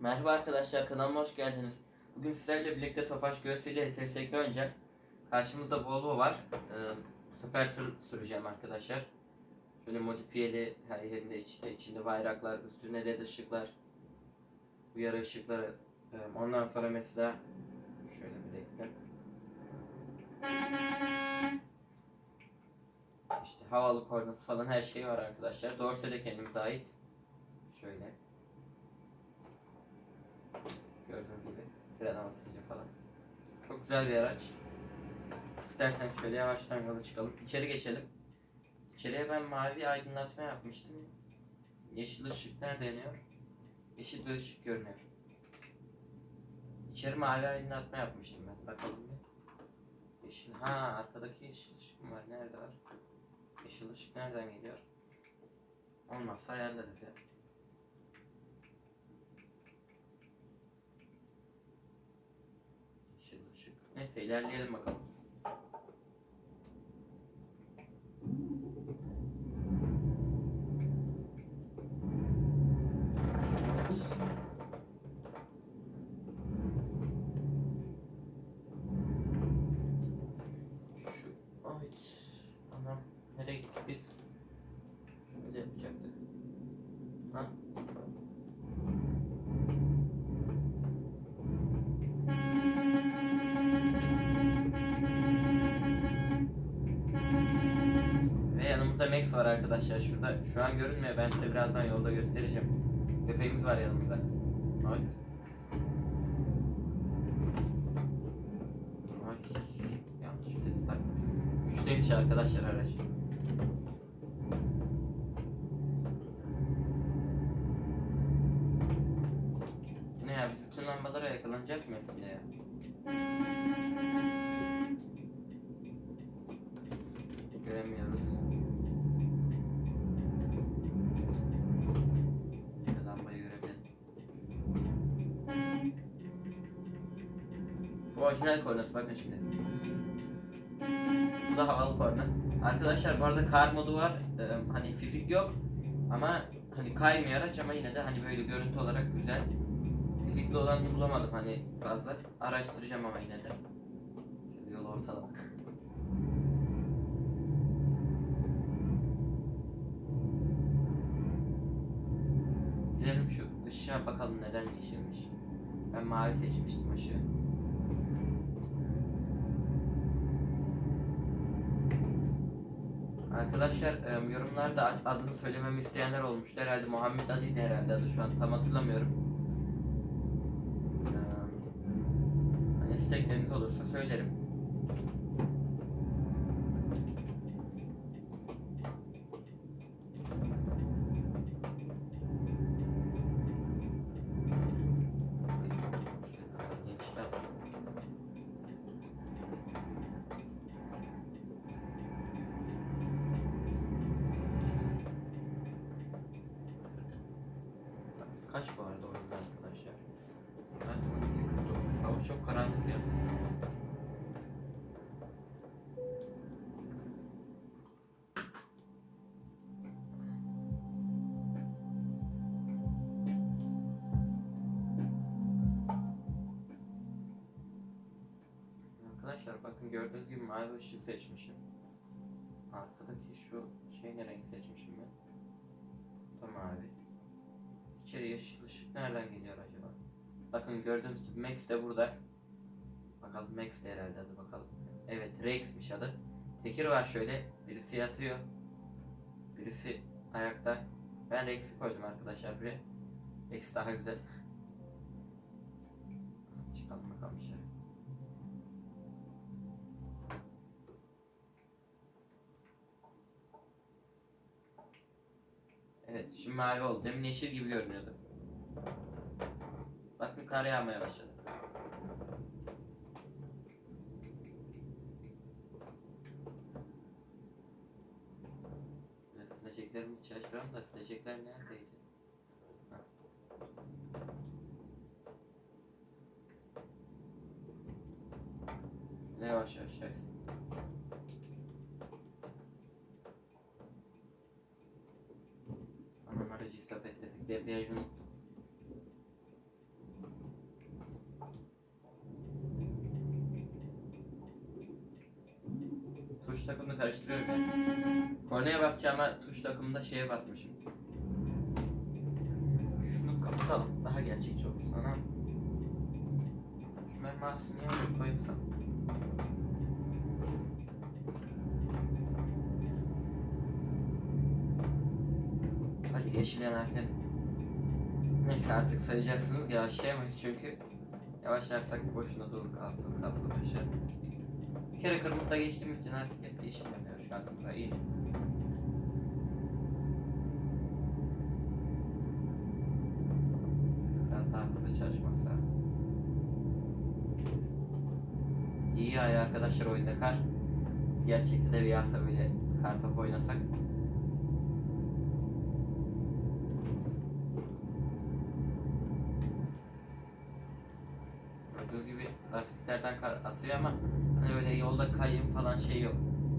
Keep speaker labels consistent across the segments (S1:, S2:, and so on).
S1: Merhaba arkadaşlar kanalıma hoş geldiniz. Bugün sizlerle birlikte Tofaş Göğsü ile TSK oynayacağız. Karşımızda Volvo var. Ee, bu sefer tır süreceğim arkadaşlar. Şöyle modifiyeli her yerinde içinde, içinde bayraklar, üstüne led ışıklar, uyarı ışıkları. Ee, ondan sonra mesela şöyle bir dakika. İşte havalı kornası falan her şey var arkadaşlar. Dorse de kendimize ait. Şöyle. Gördüğünüz gibi fren basıncı falan. Çok güzel bir araç. İsterseniz şöyle yavaştan yola çıkalım. İçeri geçelim. İçeriye ben mavi aydınlatma yapmıştım. Yeşil ışık nerede yanıyor? Yeşil bir ışık görünüyor. İçeri mavi aydınlatma yapmıştım ben. Bakalım bir. Yeşil. Ha arkadaki yeşil ışık mı var? Nerede var? Yeşil ışık nereden geliyor? Olmazsa ayarlarız ya. Yeşil ışık. Neyse ilerleyelim bakalım. Var arkadaşlar. Şurada şu an görünmüyor. Ben size birazdan yolda göstereceğim. Köpeğimiz var yanımızda. Ay. Ay. Yanlış vites taktım. Üçteymiş arkadaşlar araç. Orijinal kornası bakın şimdi. Bu da havalı korna. Arkadaşlar bu arada kar modu var. Ee, hani fizik yok ama hani kaymıyor araç ama yine de hani böyle görüntü olarak güzel. Fizikli olanını bulamadım hani fazla. Araştıracağım ama yine de. Şöyle yolu ortaladık. Gidelim şu ışığa bakalım neden yeşilmiş. Ben mavi seçmiştim ışığı. Hani Arkadaşlar yorumlarda ad- adını söylememi isteyenler olmuştu. Herhalde Muhammed Ali'ydi herhalde adı şu an tam hatırlamıyorum. Hani istekleriniz olursa söylerim. Kaç bu arada oyunda arkadaşlar? Saat 12.49. Hava çok karanlık ya. Arkadaşlar bakın gördüğünüz gibi mavi ışık seçmişim. Arkadaki şu şey ne renk seçmişim ben? Bu da mavi. İçeri yeşil ışık nereden geliyor acaba? Bakın gördüğünüz gibi Max de burada. Bakalım Max de herhalde adı bakalım. Evet Rex'miş adı. Tekir var şöyle. Birisi yatıyor. Birisi ayakta. Ben Rex'i koydum arkadaşlar buraya. Rex daha güzel. Çıkalım bakalım dışarı. Şimdi mavi oldu. Demin yeşil gibi görünüyordu. Bakın kar yağmaya başladı. Biraz Sileceklerimizi çalıştıralım da silecekler neredeydi? Ne yavaş yavaş yaksın. Kornaya basacağıma tuş takımında şeye basmışım. Şunu kapatalım. Daha gerçekçi olsun ana. Şu niye oraya koysam? Hadi yeşil yanarken. Neyse artık sayacaksınız yavaşlayamayız çünkü yavaşlarsak boşuna dur kalkıp kalkıp. Bir kere kırmızıda geçtiğimiz için artık hep yeşil yanıyor şansımıza iyi. Biraz daha hızlı çalışması lazım. İyi ya arkadaşlar oyunda kar. Gerçekte de bir yağsa böyle kar topu oynasak. Gördüğünüz gibi lastiklerden kar atıyor ama hani böyle yolda kayım falan şey yok.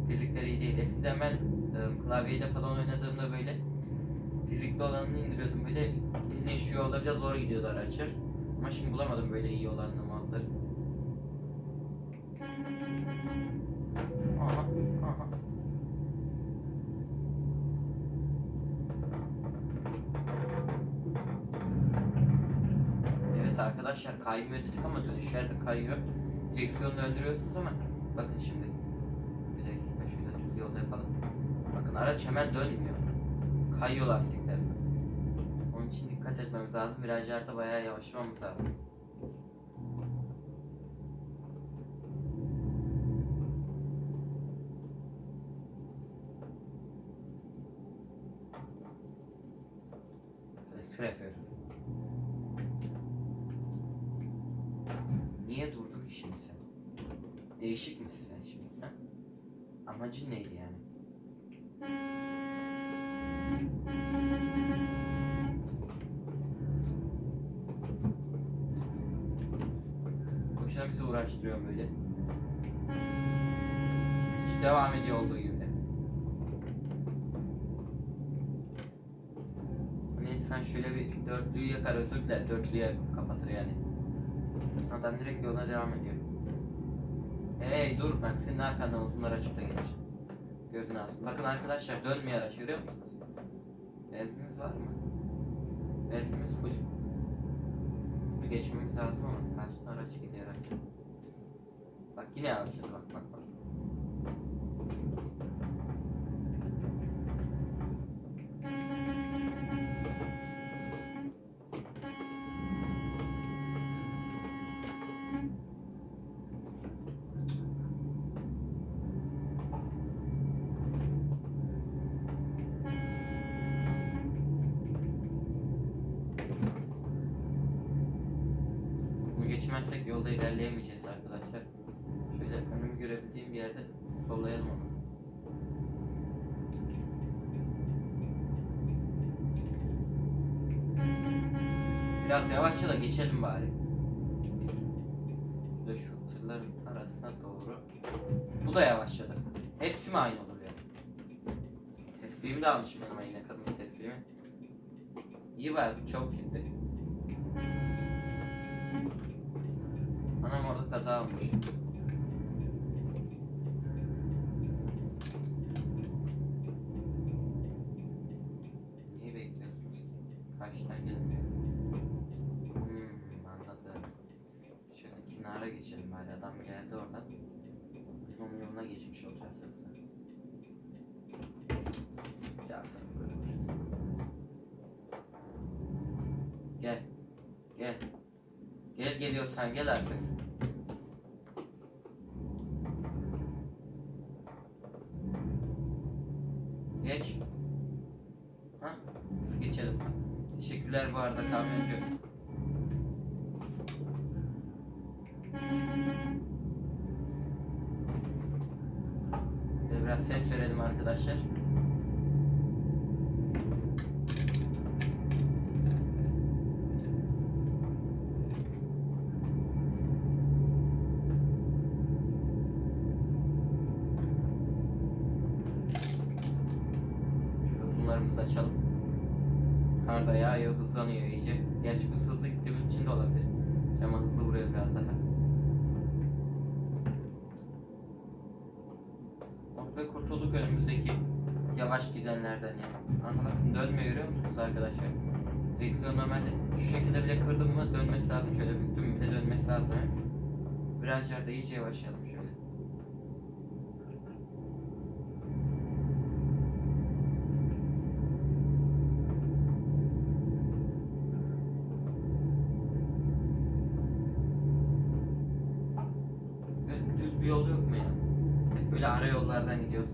S1: Fizikleri iyi değil. Eskiden ben e, klavyeyle falan oynadığımda böyle fizikli olanını indiriyordum. Böyle bildiğin şu yolda biraz zor gidiyordu araçlar. Ama şimdi bulamadım böyle iyi olanını modları. Aha, aha. Evet arkadaşlar kaymıyor dedik ama dönüşlerde kayıyor. Direksiyonu döndürüyorsunuz ama bakın şimdi. Bir dakika şöyle düz yolda yapalım. Bakın araç hemen dönmüyor. Kayıyor lastikler. Onun için dikkat etmemiz lazım. Virajlarda bayağı yavaşlamamız lazım. Ekstra. Niye durdun ki şimdi sen? Değişik misin sen şimdi? Amacın neydi yani? Boşuna bizi uğraştırıyor böyle. Hiç devam ediyor olduğu gibi. Hani insan şöyle bir dörtlüyü yakar özür diler dörtlüye kapatır yani. Adam direkt yoluna devam ediyor. Hey dur bak senin arkandan uzunlar açıp da gelir. Gözünü alsın. Bakın arkadaşlar dönmüyor araç görüyor musunuz? Benzinimiz var mı? Benzinimiz full. Bir geçmemiz lazım ama karşıdan araç gidiyor araç. Bak yine yavaşladı bak bak bak. Biraz yavaşça da geçelim bari. Şurada şu tırların arasına doğru. Bu da yavaşladı. Hepsi mi aynı olur ya? Tespihimi de almışım yanıma yine kırmızı tespihimi. İyi bari çabuk gitti. Anam orada kaza olmuş. Niye bekliyorsunuz ki? Kaçtan gelmiyor? Hmm, anladım. Şöyle kenara geçelim bari adam geldi oradan. Biz onun yoluna geçmiş olacağız. Ya sıfır. Gel. Gel. Gel geliyorsan gel artık. Geç. Ha? Biz geçelim. Teşekkürler bu arada kamyoncu. Böyle Biraz ses verelim arkadaşlar. Şöyle uzunlarımızı da açalım. Kar da yağıyor, hızlanıyor iyice. Gerçi biz hızlı gittiğimiz için de olabilir. Ama hızlı vuruyor biraz daha. Oh ve kurtulduk önümüzdeki yavaş gidenlerden ya. Aha bakın dönmüyor görüyor musunuz arkadaşlar? Direksiyon normalde şu şekilde bile kırdım mı dönmesi lazım. Şöyle büktüm bile dönmesi lazım. yerde iyice yavaşlayalım şöyle. Böyle düz bir yol yok mu ya? Hep böyle ara yollardan gidiyoruz.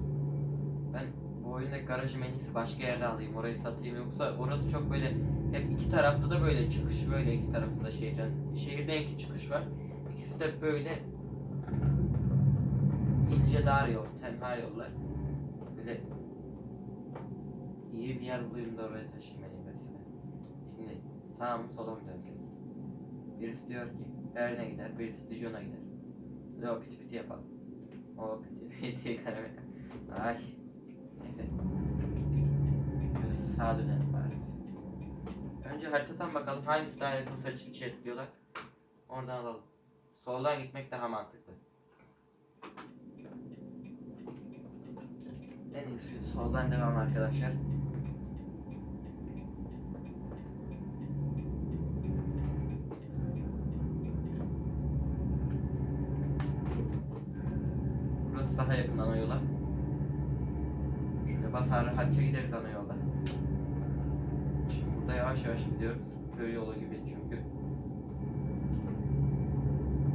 S1: Ben bu oyundaki garajım en iyisi başka yerde alayım. Orayı satayım yoksa orası çok böyle hep iki tarafta da böyle çıkış böyle iki tarafta da şehrin. Şehirde iki çıkış var. İkisi de böyle ince dar yol, tenha yollar. Böyle iyi bir yer bulayım da oraya en iyisi. Şimdi sağa mı sola mı dönsek? Birisi diyor ki Bern'e gider, birisi Dijon'a gider. De o piti piti yapalım. O piti piti karamel. Ay. Neyse. Şöyle sağa dönelim bari. Önce haritadan bakalım hangisi daha yakın seçip içerik diyorlar. Oradan alalım. Soldan gitmek daha mantıklı. En iyisi soldan devam arkadaşlar. Burası daha yakın ana yola. Rahatça gideriz ana yolda. Şimdi burada yavaş yavaş gidiyoruz. Köy yolu gibi çünkü.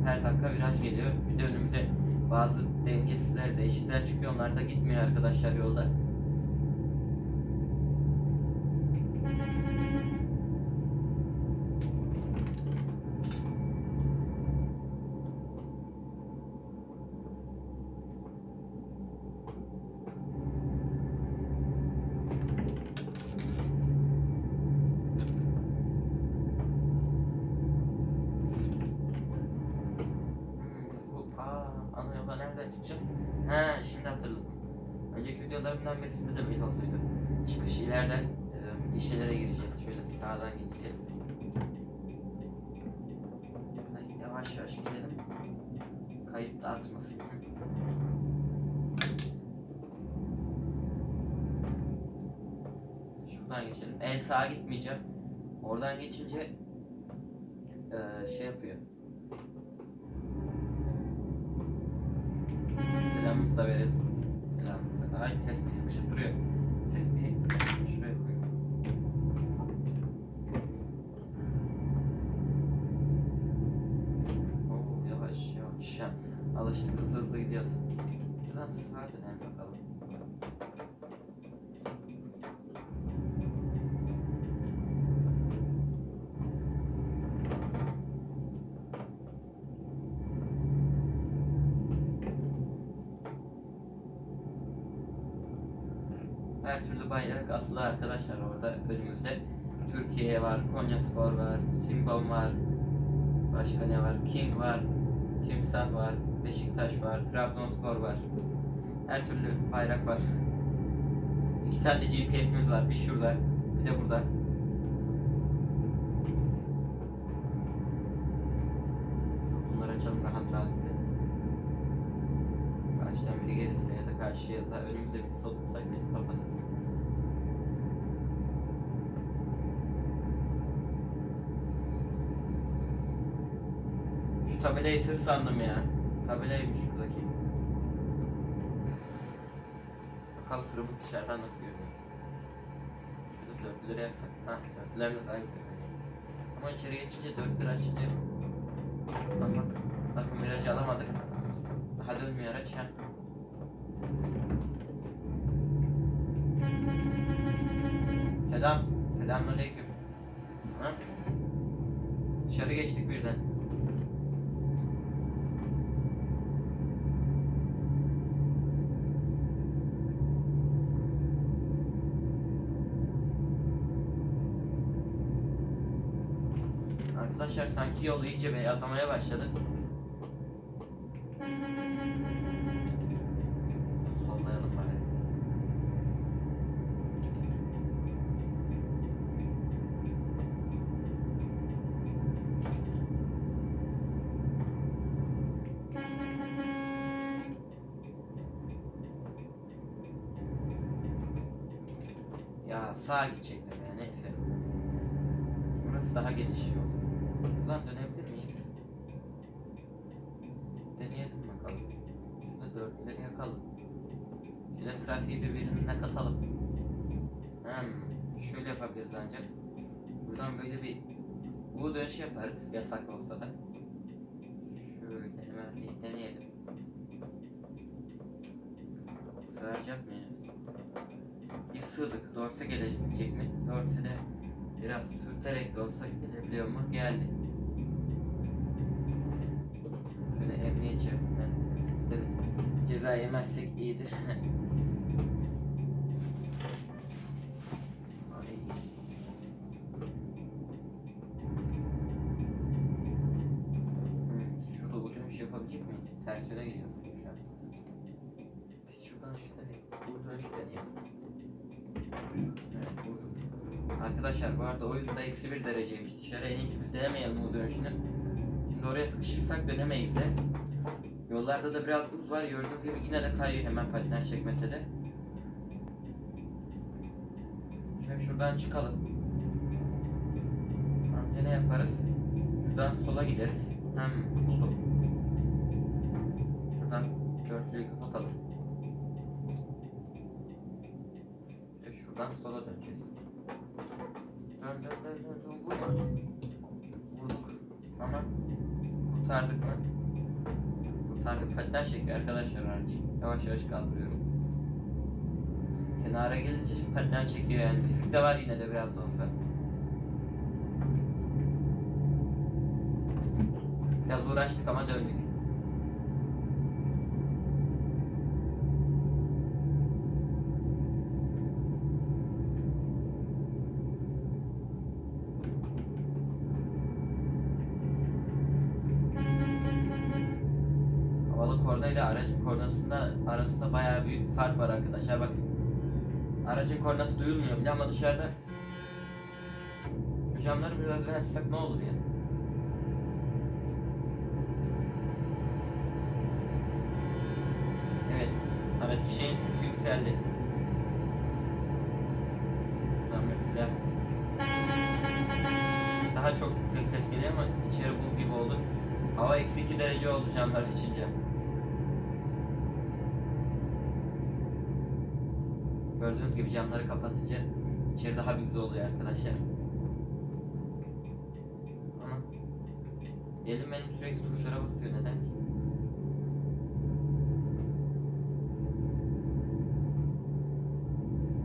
S1: Her dakika viraj geliyor. Bir de önümüze bazı dengesizler, değişiklikler çıkıyor. Onlar da gitmiyor arkadaşlar yolda. Hmm, bu aa ana yola nereden çıkacak? He şimdi hatırladım. Önceki birisinde de Mitos'uydu. Çıkış ileriden e, gişelere gireceğiz. Şöyle sağdan gideceğiz. Yavaş yavaş gidelim. Kayıp da. Şuradan geçelim. En sağa gitmeyeceğim. Oradan geçince e, şey yapıyor. Selamımızı da verelim. Selamımızı. Ay tespih sıkışıp duruyor. Tespihi şuraya koy. Oo yavaş yavaş ya. Alıştık hızlı hızlı gidiyoruz. Şuradan sağa bayrak asılı arkadaşlar orada önümüzde. Türkiye var, Konya Spor var, Timbom var, başka ne var? King var, Timsah var, Beşiktaş var, Trabzonspor var. Her türlü bayrak var. İki tane GPS'imiz var. Bir şurada, bir de burada. Bunları açalım rahat rahat. Karşıdan biri gelirse ya da karşıya da önümüzde bir solursa gidip kapatırız. Şu tabelayı tır sandım ya. Tabelaymış şuradaki. Bakalım tırımız dışarıdan nasıl görünüyor. Şurada dörtlüleri yaksak. Ha dörtlüler de daha güzel. Ama içeri geçince dörtlüleri açınca... Bak bak. Bakın virajı alamadık. Daha dönmüyor araç ya. Selam. Selamünaleyküm. Ha? Dışarı geçtik birden. Arkadaşlar sanki yol iyice beyazlamaya başladı. Sollayalım bari. sağa gidecektim ya neyse. Burası daha geniş yol. Buradan dönebilir miyiz? Deneyelim bakalım. Şurada dörtleri yakalım. Şöyle trafiği birbirine katalım. Hmm, şöyle yapabiliriz ancak. Buradan böyle bir U dönüş yaparız yasak olsa da. Şöyle hemen bir deneyelim. Sığacak mıyız? Bir sığdık. Dorse gelebilecek mi? Dorse de biraz sürterek de olsa gelebiliyor mu? Geldi. Şöyle emniyet şeridinden de ceza yemezsek iyidir. Ay. Hmm, şurada U dönüş yapabilecek miyiz? Ters yöne gidiyoruz şu an. Biz şuradan şöyle vurdum. Arkadaşlar bu arada oyunda eksi bir dereceymiş dışarı. En iyisi biz denemeyelim U dönüşünü. Şimdi oraya sıkışırsak dönemeyiz de. Yollarda da biraz buz var. Gördüğünüz gibi yine de kayıyor hemen patinaj çekmese de. Şöyle şuradan çıkalım. Önce ne yaparız? Şuradan sola gideriz. Hem buldum. Şuradan dörtlüyü kapatalım. Ve şuradan sola döneceğiz. Dön dön dön dön dön vurma. Vurduk. Ama kurtardık mı? Kurtardık. Patinaj çekiyor arkadaşlar hariç. Yavaş yavaş kaldırıyorum. Kenara gelince şimdi patinaj çekiyor yani. Fizik de var yine de biraz da olsa. Biraz uğraştık ama döndük. İle aracın kornasında arasında bayağı büyük fark var arkadaşlar bakın. Aracın kornası duyulmuyor bile ama dışarıda şu camları biraz açsak ne olur ya? Evet. Evet şeyin sesi yükseldi. Mesela daha çok yüksek ses geliyor ama içeri buz gibi oldu. Hava eksi 2 derece oldu camlar açınca. Gördüğünüz gibi camları kapatınca içeri daha güzel oluyor arkadaşlar. Ama elim benim sürekli tuşlara basıyor neden ki?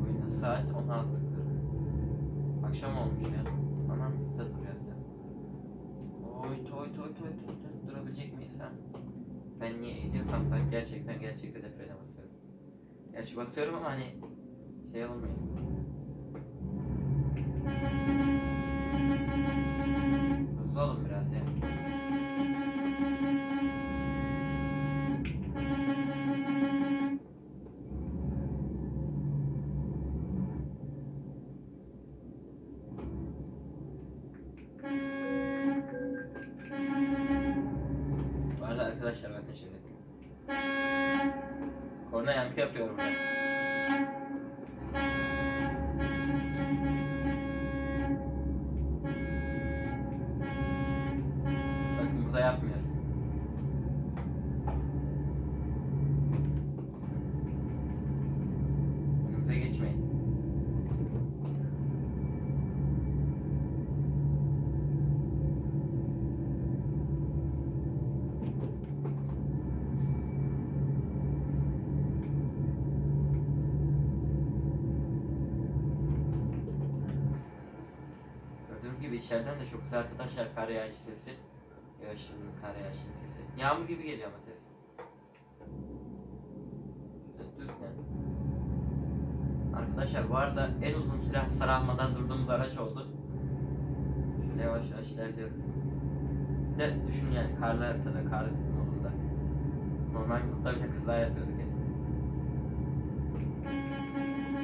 S1: Oyunda saat 16.40. Akşam olmuş ya. Anam biz de duracağız ya. Oy toy toy toy toy toy durabilecek miyiz ha? Ben niye eğiliyorsam sanki gerçekten gerçekten de frene basıyorum. Gerçi basıyorum ama hani şey güzel arkadaşlar kar yağış sesi. Yağışın kar yağışın sesi. Yağmur gibi geliyor ama ses. Düz yani. Arkadaşlar bu arada en uzun süre hasar durduğumuz araç oldu. Şöyle yavaş yavaş ilerliyoruz. Bir De düşün yani karlı haritada, kar yolunda. Normal modda bile kaza yapıyorduk yani.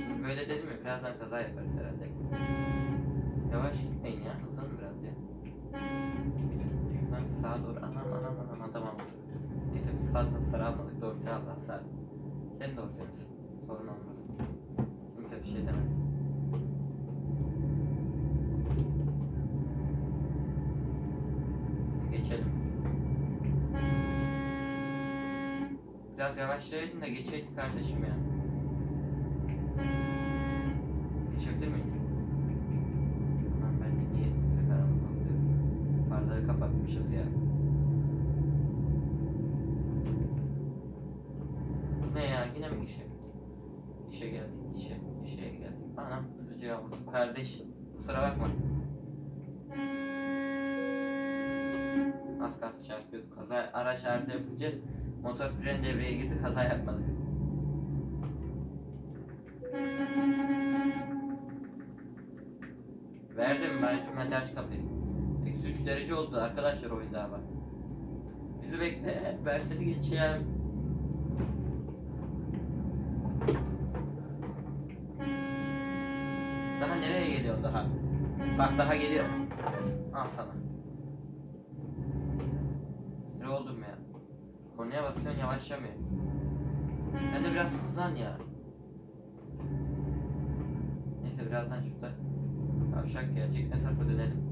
S1: Şimdi böyle dedim mi birazdan kaza yaparız herhalde. Yavaş gitmeyin ya. Hızlanın biraz ya. Şuradan sağa doğru. Anam anam anam tamam. Neyse biz fazla sıra almadık. Doğrusu Allah sar. Sen doğru. Sorun olmaz. Kimse bir şey demez. Geçelim. Biraz yavaşlayın da geçeydik kardeşim ya. Yani. Farları kapatmışız ya. Bu ne ya? Yine mi işe? İşe geldik, işe, işe geldik. Anam tırcıya vurdum. Kardeş, kusura bakma. Az kalsın çarpıyorduk. Kaza araç arıza yapınca motor fren devreye girdi, kaza yapmadık. Verdim ben hemen aç kapıyı. Eksi 3 derece oldu arkadaşlar oyunda ama. Bizi bekle, ben seni geçeceğim. Daha nereye geliyor daha? Bak daha geliyor. Al sana. Ne oldum ya? Konuya basıyorsun yavaşlamıyor. Sen de biraz hızlan ya. Neyse birazdan şurada Kavşak gelecek ne tarafa dönelim.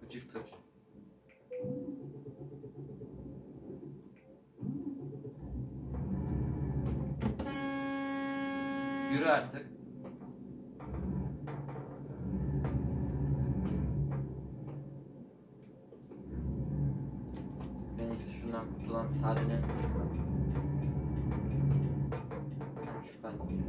S1: Gıcık. Yürü artık. Ben iyisi şundan kurtulan sadece şuradan. Yani şuradan gideceğiz.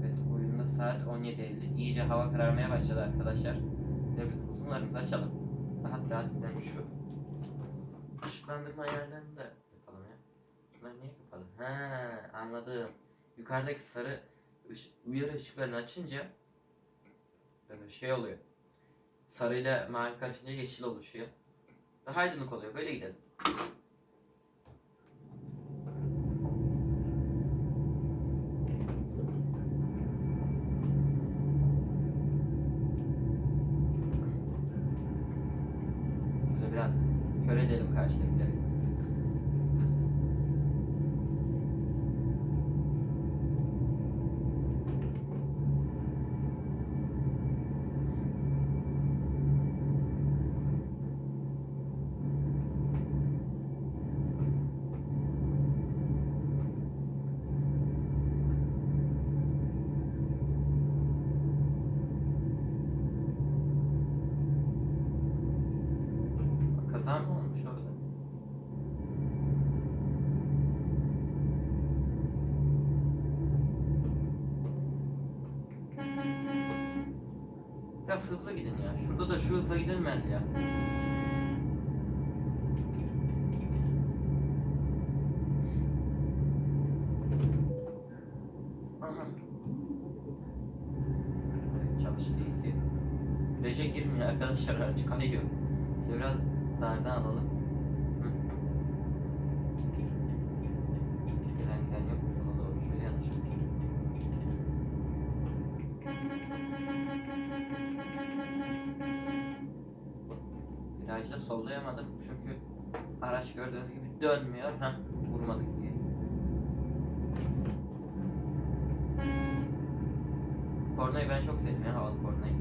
S1: Evet oyunda saat 17.50. İyice hava kararmaya başladı arkadaşlar. Ve biz uzunlarımızı açalım. Rahat rahat gidelim şu ışıklandırma ayarlarını da yapalım ya. Bunlar niye kapalı? He anladım. Yukarıdaki sarı ış- uyarı ışıklarını açınca böyle şey oluyor. Sarıyla mavi karışınca yeşil oluşuyor. Daha aydınlık oluyor. Böyle gidelim. Şöyle biraz kör edelim karşıdakileri. Kaza mı olmuş orada? Biraz hızlı gidin ya. Şurada da şu hızla gidilmez ya. Aha. Çalıştı iyi ki. Viraja girmiyor arkadaşlar araç kayıyor. Biraz dardan alalım. Virajda sollayamadım çünkü araç gördüğünüz gibi dönmüyor. Heh, vurmadık. Kornayı ben çok sevdim ya havalı kornayı.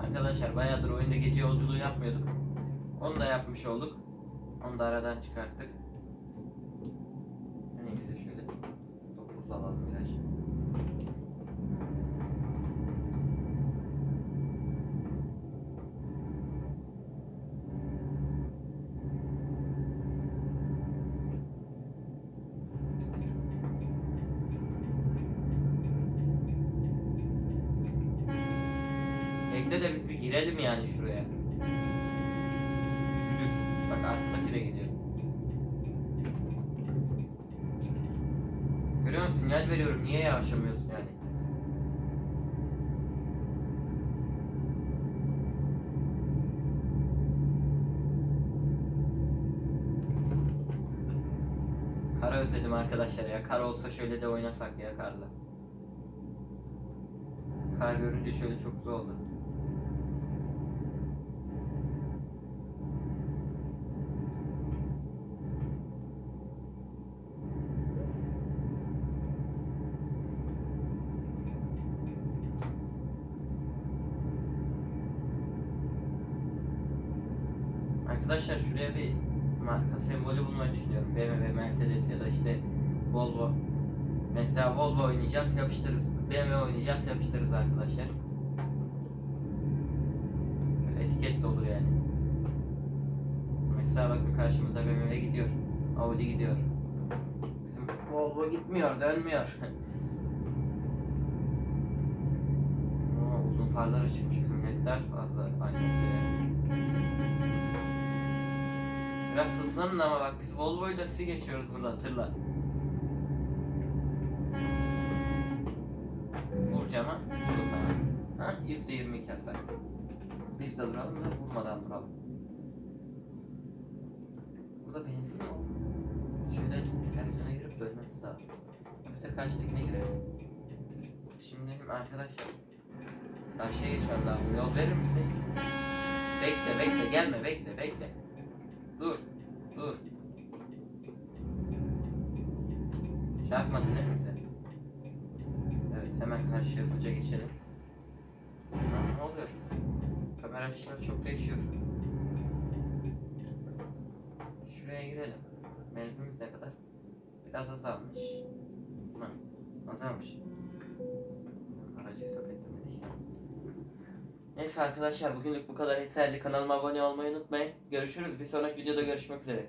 S1: Arkadaşlar bayağıdır oyunda gece yolculuğu yapmıyorduk. Onu da yapmış olduk. Onu da aradan çıkarttık. Neyse şöyle 9 alalım biraz. Bekle de biz bir girelim yani şuraya. Veriyorum. Niye yavaşlamıyorsun yani? Kara özledim arkadaşlar ya. Kar olsa şöyle de oynasak ya karla. Kar görünce şöyle çok güzel oldu. Arkadaşlar şuraya bir marka sembolü bulmayı düşünüyorum. BMW, Mercedes ya da işte Volvo. Mesela Volvo oynayacağız, yapıştırırız. BMW oynayacağız, yapıştırırız arkadaşlar. Etiket de olur yani. Mesela bakın karşımıza BMW gidiyor. Audi gidiyor. Bizim Volvo gitmiyor, dönmüyor. Oo, uzun farları çıkmış. Ne kadar Biraz hızlanın ama bak biz Volvo ile sizi geçiyoruz burada hatırla. Vur cama. Vurduk hemen. Ha yüzde yirmi iki hasar. Biz de duralım da vurmadan duralım. Burada benzin yok. Şöyle tersine girip dönmemiz lazım. Yoksa kaçtık ne gireriz? Şimdi benim arkadaşlar Karşıya geçmem lazım. Yol verir misiniz? Bekle bekle gelme bekle bekle. Dur. Dur. Değil mi bize? Evet hemen karşıya hızlıca geçelim. Lan ne oluyor? Kamera açıları çok değişiyor. Şuraya girelim. Menzilimiz ne kadar? Biraz azalmış. Hı, azalmış. Aracı stop. Neyse arkadaşlar bugünlük bu kadar yeterli. Kanalıma abone olmayı unutmayın. Görüşürüz. Bir sonraki videoda görüşmek üzere.